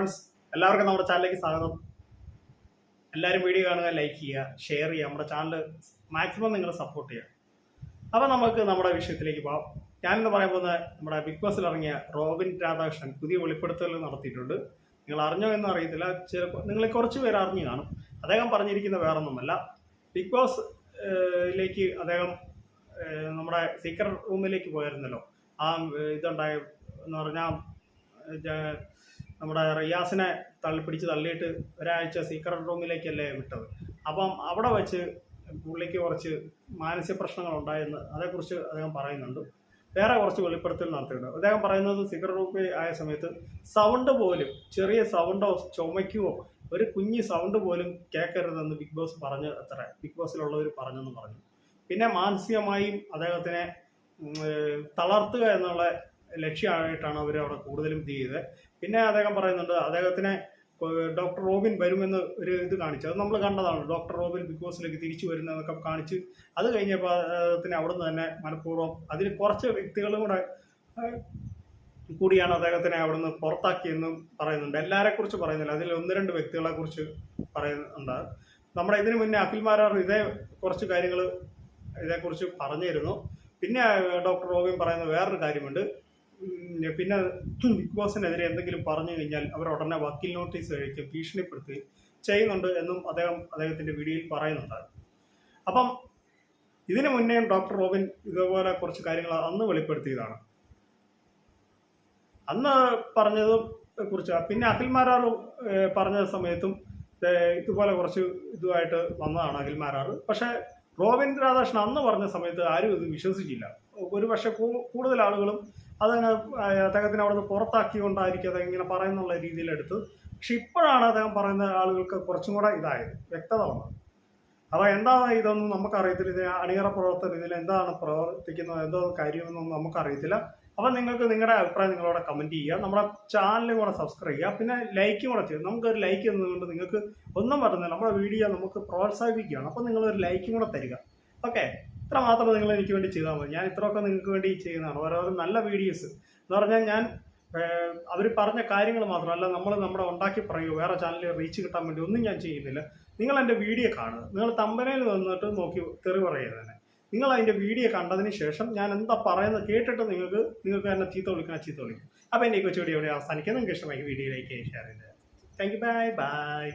Friends എല്ലാവർക്കും നമ്മുടെ ചാനലിലേക്ക് സ്വാഗതം. എല്ലാവരും വീഡിയോ കാണുക ലൈക്ക് ചെയ്യുക ഷെയർ ചെയ്യുക. നമ്മുടെ ചാനൽ മാക്സിമം നിങ്ങൾ സപ്പോർട്ട് ചെയ്യുക. അപ്പോൾ നമുക്ക് നമ്മുടെ വിഷയത്തിലേക്ക് പോകാം ഞാനിന്ന് പറയാൻ പോകുന്ന നമ്മുടെ ബിഗ് ബോസിൽ ഇറങ്ങിയ റോബിൻ രാധാകൃഷ്ണൻ പുതിയ വെളിപ്പെടുത്തൽ നടത്തിയിട്ടുണ്ട്. നിങ്ങൾ അറിഞ്ഞോ എന്ന് അറിയത്തില്ല. ചിലപ്പോൾ നിങ്ങൾ കുറച്ച് പേര് അറിഞ്ഞു കാണും. അദ്ദേഹം പറഞ്ഞിരിക്കുന്ന വേറൊന്നുമല്ല. ബിഗ് ബോസ് ിലേക്ക് അദ്ദേഹം നമ്മുടെ സീക്രട്ട് റൂമിലേക്ക് പോയിരുന്നല്ലോ ആ ഇതുണ്ടായ എന്ന് പറഞ്ഞാൽ നമ്മുടെ റിയാസിനെ തള്ളി പിടിച്ച് തള്ളിയിട്ട് ഒരാഴ്ച സീക്രട്ട് റൂമിലേക്കല്ലേ വിട്ടത്. അപ്പം അവിടെ വെച്ച് പുള്ളിക്ക് കുറച്ച് മാനസിക പ്രശ്നങ്ങൾ ഉണ്ടായെന്ന് അതേക്കുറിച്ച് അദ്ദേഹം പറയുന്നുണ്ട്. വേറെ കുറച്ച് വെളിപ്പെടുത്തൽ നടത്തിയിട്ടുണ്ട്. അദ്ദേഹം പറയുന്നത് സീക്രട്ട് റൂമിൽ ആയ സമയത്ത് സൗണ്ട് പോലും ചെറിയ സൗണ്ടോ ചുമയ്ക്കുവോ ഒരു കുഞ്ഞ് സൗണ്ട് പോലും കേൾക്കരുതെന്ന് ബിഗ് ബോസ് പറഞ്ഞ് അത്ര ബിഗ് ബോസിലുള്ളവർ പറഞ്ഞെന്ന് പറഞ്ഞു. പിന്നെ മാനസികമായും അദ്ദേഹത്തിനെ തളർത്തുക എന്നുള്ള ലക്ഷ്യമായിട്ടാണ് അവർ അവിടെ കൂടുതലും ചെയ്തത്. പിന്നെ അദ്ദേഹം പറയുന്നുണ്ട് അദ്ദേഹത്തിനെ ഡോക്ടർ റോബിൻ വരുമെന്ന് ഒരു ഇത് കാണിച്ചു. അത് നമ്മൾ കണ്ടതാണ്. ഡോക്ടർ റോബിൻ ബിഗ് ബോസിലേക്ക് തിരിച്ചു വരുന്നതൊക്കെ കാണിച്ച് അത് കഴിഞ്ഞപ്പോൾ അദ്ദേഹത്തിന് അവിടുന്ന് തന്നെ മനഃപൂർവം അതിൽ കുറച്ച് വ്യക്തികളും കൂടെ കൂടിയാണ് അദ്ദേഹത്തിനെ അവിടുന്ന് പുറത്താക്കിയെന്നും പറയുന്നുണ്ട്. എല്ലാവരെ കുറിച്ച് പറയുന്നില്ല. അതിൽ ഒന്ന് രണ്ട് വ്യക്തികളെക്കുറിച്ച് പറയുന്നുണ്ട്. നമ്മുടെ ഇതിനു മുന്നേ അഖിൽമാരാർ ഇതേ കുറച്ച് കാര്യങ്ങൾ ഇതേക്കുറിച്ച് പറഞ്ഞിരുന്നു. പിന്നെ ഡോക്ടർ റോബിൻ പറയുന്ന വേറൊരു കാര്യമുണ്ട്. പിന്നെ ബിഗ് ബോസിനെതിരെ എന്തെങ്കിലും പറഞ്ഞു കഴിഞ്ഞാൽ അവർ ഉടനെ വക്കീൽ നോട്ടീസ് കഴിക്കും ഭീഷണിപ്പെടുത്തി ചെയ്യുന്നുണ്ട് എന്നും അദ്ദേഹം അദ്ദേഹത്തിന്റെ വീഡിയോയിൽ പറയുന്നുണ്ട്. അപ്പം ഇതിനു മുന്നേ ഡോക്ടർ റോബിൻ ഇതുപോലെ കുറച്ച് കാര്യങ്ങൾ അന്ന് വെളിപ്പെടുത്തിയതാണ്. അന്ന് പറഞ്ഞത് കുറിച്ച് പിന്നെ അഖിൽമാരാർ പറഞ്ഞ സമയത്തും ഇതുപോലെ കുറച്ച് ഇതുമായിട്ട് വന്നതാണ് അഖിൽമാരാർ പക്ഷേ റോബിൻ രാധാകൃഷ്ണൻ അന്ന് പറഞ്ഞ സമയത്ത് ആരും ഇത് വിശ്വസിച്ചില്ല. ഒരു പക്ഷേ കൂടുതൽ ആളുകളും അതങ്ങ് അദ്ദേഹത്തിന് അവിടെ നിന്ന് പുറത്താക്കിക്കൊണ്ടായിരിക്കും അതെങ്ങനെ പറയുന്നുള്ള രീതിയിലെടുത്ത്. പക്ഷെ ഇപ്പോഴാണ് അദ്ദേഹം പറയുന്ന ആളുകൾക്ക് കുറച്ചും കൂടെ ഇതായത് വ്യക്തത വന്നത് അപ്പോൾ എന്താണ് ഇതൊന്നും നമുക്കറിയത്തില്ല ഇത് അണിയറ പ്രവർത്തനം ഇതിൽ എന്താണ് പ്രവർത്തിക്കുന്നത് എന്തോ കാര്യമെന്നൊന്നും നമുക്കറിയത്തില്ല. അപ്പം നിങ്ങൾക്ക് നിങ്ങളുടെ അഭിപ്രായം നിങ്ങളോട് കമന്റ് ചെയ്യുക. നമ്മുടെ ചാനലും കൂടെ സബ്സ്ക്രൈബ് ചെയ്യുക. പിന്നെ ലൈക്കും കൂടെ ചെയ്യുക. നമുക്കൊരു ലൈക്ക് എന്നതുകൊണ്ട് നിങ്ങൾക്ക് ഒന്നും പറ്റുന്നില്ല നമ്മുടെ വീഡിയോ നമുക്ക് പ്രോത്സാഹിപ്പിക്കുകയാണ്. അപ്പം നിങ്ങളൊരു ലൈക്കും കൂടെ തരിക. ഓക്കെ ഇത്ര മാത്രം നിങ്ങൾ എനിക്ക് വേണ്ടി ചെയ്താൽ മതി. ഞാൻ ഇത്രയൊക്കെ നിങ്ങൾക്ക് വേണ്ടി ചെയ്യുന്നതാണ്. ഓരോരോ നല്ല വീഡിയോസ് എന്ന് പറഞ്ഞാൽ ഞാൻ അവർ പറഞ്ഞ കാര്യങ്ങൾ മാത്രമല്ല നമ്മൾ നമ്മുടെ ഉണ്ടാക്കി പറയുക വേറെ ചാനലിൽ റീച്ച് കിട്ടാൻ വേണ്ടി ഒന്നും ഞാൻ ചെയ്യുന്നില്ല. നിങ്ങൾ എന്റെ വീഡിയോ കാണുക. നിങ്ങൾ തമ്പനയിൽ വന്നിട്ട് നോക്കി തെറി പറയുക തന്നെ. നിങ്ങൾ അതിന്റെ വീഡിയോ കണ്ടതിന് ശേഷം ഞാൻ എന്താ പറയുന്നത് കേട്ടിട്ട് നിങ്ങൾക്ക് നിങ്ങൾക്ക് എന്നെ ചീത്ത വിളിക്കണം ചീത്ത വിളിക്കും. അപ്പോൾ എന്റെ ഈ കൊച്ചു വീഡിയോ ഇവിടെ അവസാനിക്കാൻ നിങ്ങൾക്ക് ഇഷ്ടമായി വീഡിയോയിലേക്ക് ഷെയർ ചെയ്തത് താങ്ക് യു ബൈ ബൈ